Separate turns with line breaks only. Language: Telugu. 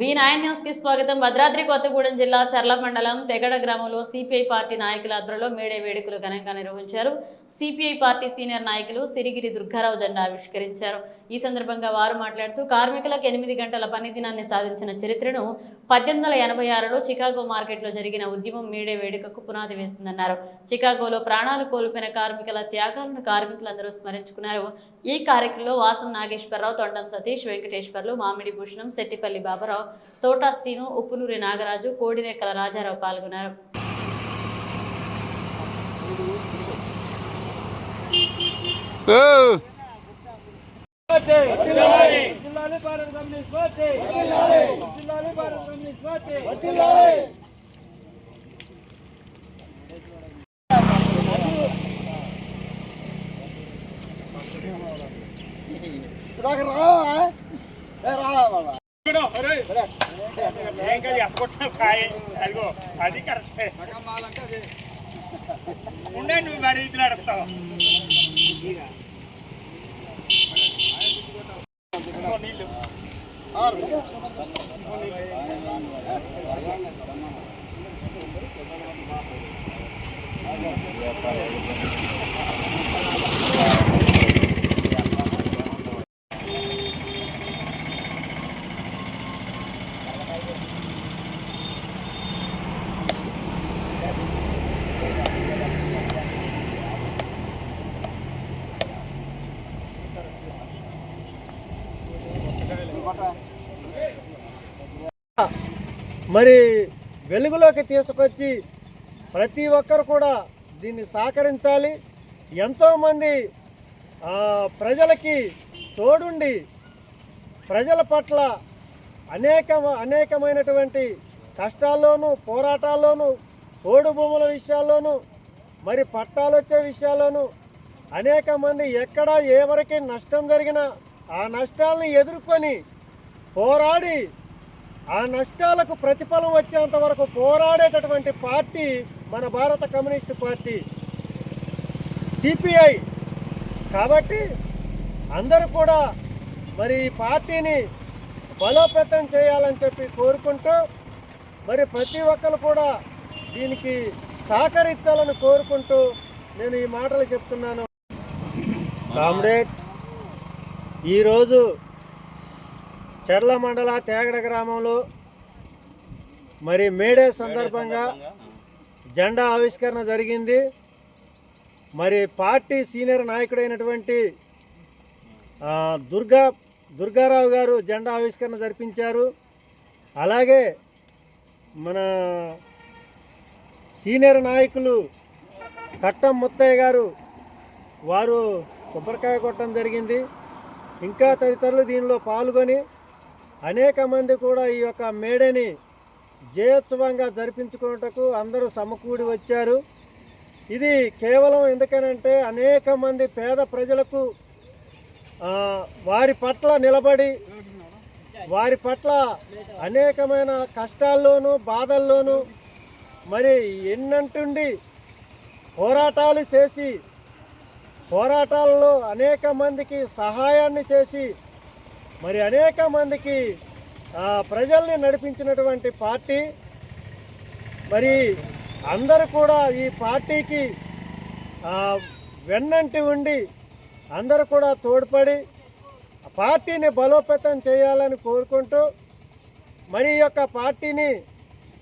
బి నైన్ న్యూస్కి స్వాగతం. భద్రాద్రి కొత్తగూడెం జిల్లా చర్ల మండలం తెగడ గ్రామంలో సిపిఐ పార్టీ నాయకుల ఆధ్వర్యంలో మేడే వేడుకలు ఘనంగా నిర్వహించారు. సిపిఐ పార్టీ సీనియర్ నాయకులు సిరిగిరి దుర్గారావు జెండా ఆవిష్కరించారు. ఈ సందర్భంగా వారు మాట్లాడుతూ కార్మికులకు ఎనిమిది గంటల పని దినాన్ని సాధించిన చరిత్రను పద్దెనిమిది వందల ఎనభై ఆరులో చికాగో మార్కెట్లో జరిగిన ఉద్యమం మేడే వేడుకకు పునాది వేసిందన్నారు. చికాగోలో ప్రాణాలు కోల్పోయిన కార్మికుల త్యాగాలను కార్మికులందరూ స్మరించుకున్నారు. ఈ కార్యక్రమంలో వాసం నాగేశ్వరరావు తొండం సతీష్ వెంకటేశ్వర్లు మామిడి భూషణం శెట్టిపల్లి బాబురావు తోటా శ్రీను ఉప్పునూరి నాగరాజు కోడిరెక్కల రాజారావు పాల్గొన్నారు.
సుధాకర్ రావా? ఏ రావా?
అదిగో అది కరెక్టే. ఉండే నువ్వు మరి ఇట్లా అడుగుతావు. నీళ్ళు.
మరి వెలుగులోకి తీసుకొచ్చి ప్రతి ఒక్కరు కూడా దీన్ని సహకరించాలి. ఎంతోమంది ప్రజలకి తోడుండి ప్రజల పట్ల అనేక అనేకమైనటువంటి కష్టాల్లోనూ పోరాటాల్లోనూ ఓడు భూముల విషయాల్లోనూ మరి పట్టాలు వచ్చే విషయాల్లోనూ అనేక మంది ఎక్కడ ఎవరికి నష్టం జరిగినా ఆ నష్టాలను ఎదుర్కొని పోరాడి ఆ నష్టాలకు ప్రతిఫలం వచ్చేంత వరకు పోరాడేటటువంటి పార్టీ మన భారత కమ్యూనిస్ట్ పార్టీ. సిపిఐ. కాబట్టి అందరూ కూడా మరి ఈ పార్టీని బలోపేతం చేయాలని చెప్పి కోరుకుంటూ మరి ప్రతి ఒక్కరు కూడా దీనికి సహకరించాలని కోరుకుంటూ నేను ఈ మాటలు చెప్తున్నాను. కామ్రేడ్ ఈరోజు చెర్ల మండల తేగడ గ్రామంలో మరి మేడే సందర్భంగా జెండా ఆవిష్కరణ జరిగింది. మరి పార్టీ సీనియర్ నాయకుడైనటువంటి దుర్గా దుర్గారావు గారు జెండా ఆవిష్కరణ జరిపించారు. అలాగే మన సీనియర్ నాయకులు కట్టం ముత్తయ్య గారు వారు కొబ్బరికాయ కొట్టడం జరిగింది. ఇంకా తదితరులు దీనిలో పాల్గొని అనేక మంది కూడా ఈ యొక్క మేడని జయోత్సవంగా జరిపించుకున్నటకు అందరూ సమకూడి వచ్చారు. ఇది కేవలం ఎందుకనంటే అనేక మంది పేద ప్రజలకు వారి పట్ల నిలబడి వారి పట్ల అనేకమైన కష్టాల్లోనూ బాధల్లోనూ మరి ఎన్నంటుండి పోరాటాలు చేసి పోరాటాలలో అనేక మందికి సహాయాన్ని చేసి మరి అనేక మందికి ప్రజల్ని నడిపించినటువంటి పార్టీ. మరి అందరూ కూడా ఈ పార్టీకి వెన్నంటి ఉండి అందరూ కూడా తోడ్పడి ఆ పార్టీని బలోపేతం చేయాలని కోరుకుంటూ మరి ఈ యొక్క పార్టీని